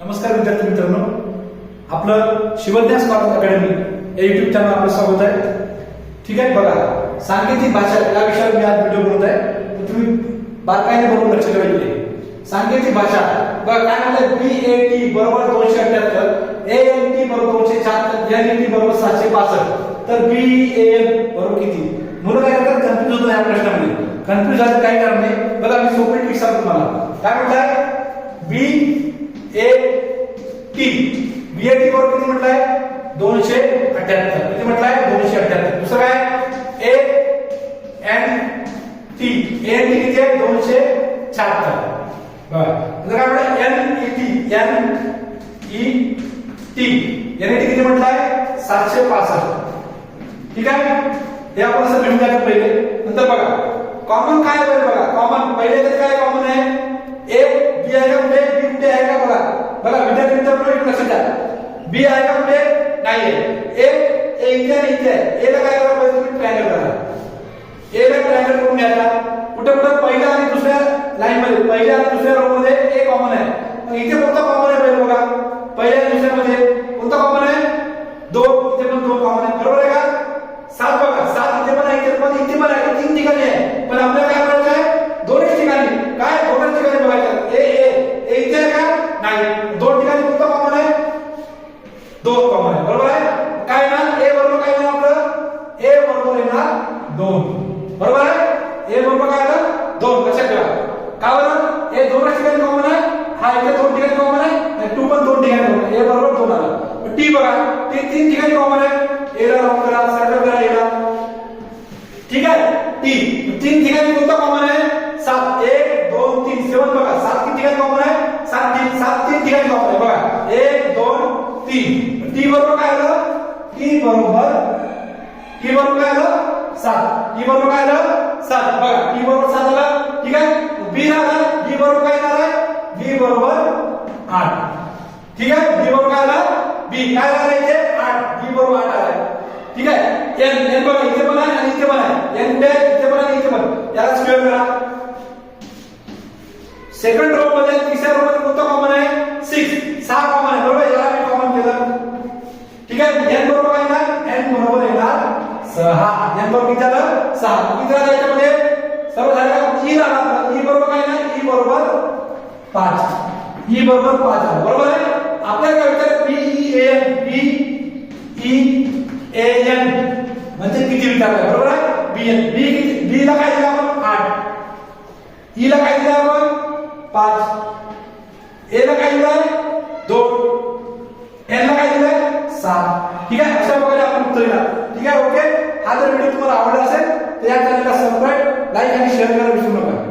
नमस्कार विद्यार्थी मित्रांनो. आपलं शिवज्ञान स्मार्ट अकॅडमी या युट्यूब चॅनल आपलं स्वागत आहे. ठीक आहे बघा. सांकेतिक भाषा या विषयावर मी आज व्हिडिओ बनवत आहे. तर तुम्ही बारकाईने बरोबर लक्ष ठेवायचे सांकेतिक भाषा. बघा काय म्हणतात? बी ए टी बरोबर दोनशे अठ्याहत्तर. ए एन टी बरोबर दोनशे शहात्तर. एन टी बरोबर सातशे पासष्ट. तर बी ए एन बरोबर किती? मुलं काय करतात? कन्फ्युज होतो या प्रश्नामध्ये. कन्फ्युज झालं काही कारण नाही. बघा मी सोपी ट्रिक सांगतो तुम्हाला. काय म्हणताय बी बी ए टी बरोबर किती म्हटलंय? दोनशे अठ्याहत्तर. किती म्हटलंय? दोनशे अठ्याहत्तर. दुसरं काय? A N T N T किती आहे? दोनशे शहात्तर. बरं. आता काय म्हटलं? N E T N E T N E T किती म्हटलंय? सातशे पासष्ट. ठीक आहे? हे आपण असं लिहून टाकत पहिले. नंतर बघा. कॉमन काय आहे बघा? कॉमन पहिले तर काय कॉमन आहे? ए बी आहे का? कुठे? बी कुठे आहे का बघा बघा विद्यार्थी मित्रांनो एक लक्षात द्या बी आहे का कुठे नाही आहे ए ए इथे आणि इथे आहे ए ला काय करा पहिले तुम्ही ट्रायंगल करा ए ला ट्रायंगल करून घ्यायचा कुठे कुठे पहिल्या आणि दुसऱ्या लाईन मध्ये पहिल्या आणि दुसऱ्या रो मध्ये ए कॉमन आहे मग इथे कोणता कॉमन आहे पहिले बघा पहिल्या आणि दुसऱ्या मध्ये कोणता कॉमन आहे दोन इथे पण दोन कॉमन आहे बरोबर आहे का सात बघा सात इथे पण आहे इथे पण इथे पण आहे तीन ठिकाणी आहे पण आपल्याला काय करायचं आहे दोनच ठिकाणी काय दोनच ठिकाणी बघायचं ए ए ए इथे आहे का नाही दोन ठिकाणी कोणता कॉमन आहे दोन कॉमन आहे बरोबर आहे काय ना ए बरोबर काय ना आपलं ए बरोबर येणार दोन. बरोबर आहे? ए बरोबर काय आलं? दोन. लक्षात ठेवा. का बरं? ए दोनच ठिकाणी कॉमन आहे. हा इथे दोन ठिकाणी कॉमन आहे. आणि टू पण दोन ठिकाणी कॉमन ए बरोबर दोन आला. टी बघा. टी तीन ठिकाणी कॉमन आहे. ए ला करा सर्कल करा एला ठीक आहे? टी तीन ठिकाणी कोणता कॉमन आहे? सात. एक दोन तीन. सेवन बघा. सात किती ठिकाणी कॉमन आहे? सात तीन. सात तीन ठिकाणी कॉमन आहे. बघा. एक दोन तीन. टी बरोबर काय आलं? टी बरोबर टी बरोबर काय आलं? सात. टी बरोबर काय आलं? सात. बघा टी बरोबर सात आला. ठीक आहे? बी आलं बी बरोबर काय येणार आहे? बी बरोबर आठ. ठीक आहे? बी बरोबर काय आला? बी. काय आलं इथे? आठ. बी बरोबर आठ आलाय ठीक आहे? एन एन बघा इथे पण आहे आणि इथे पण आहे. एन डॅश इथे पण आणि इथे पण. याला स्क्वेअर करा. सेकंड रो मध्ये तिसऱ्या रो मध्ये कोणता कॉमन आहे सिक्स सहा कॉमन आहे बरोबर याला मी कॉमन केलं ठीक आहे एन बरोबर काय येणार एन बरोबर येणार सहा. एन बरोबर किती झालं सहा. किती झालं याच्यामध्ये सर्व झालं ई राहणार. ई बरोबर काय ना ई बरोबर पाच. ई बरोबर पाच आलं बरोबर आहे? आपल्याला काय विचार B E N B E A N. म्हणजे किती विचारलं? बरोबर आहे? बी एन. बी किती? बी ला काय दिलं आपण? आठ. ई ला काय दिलं आपण? पाच. ए ला काय दिलंय दोन. एन ला काय दिलंय सात. ठीक आहे? अशा प्रकारे आपण उत्तर दिला. ठीक आहे? ओके? हा जर व्हिडिओ तुम्हाला आवडला असेल तर या चॅनलला सबस्क्राईब लाईक आणि शेअर करायला विसरू नका.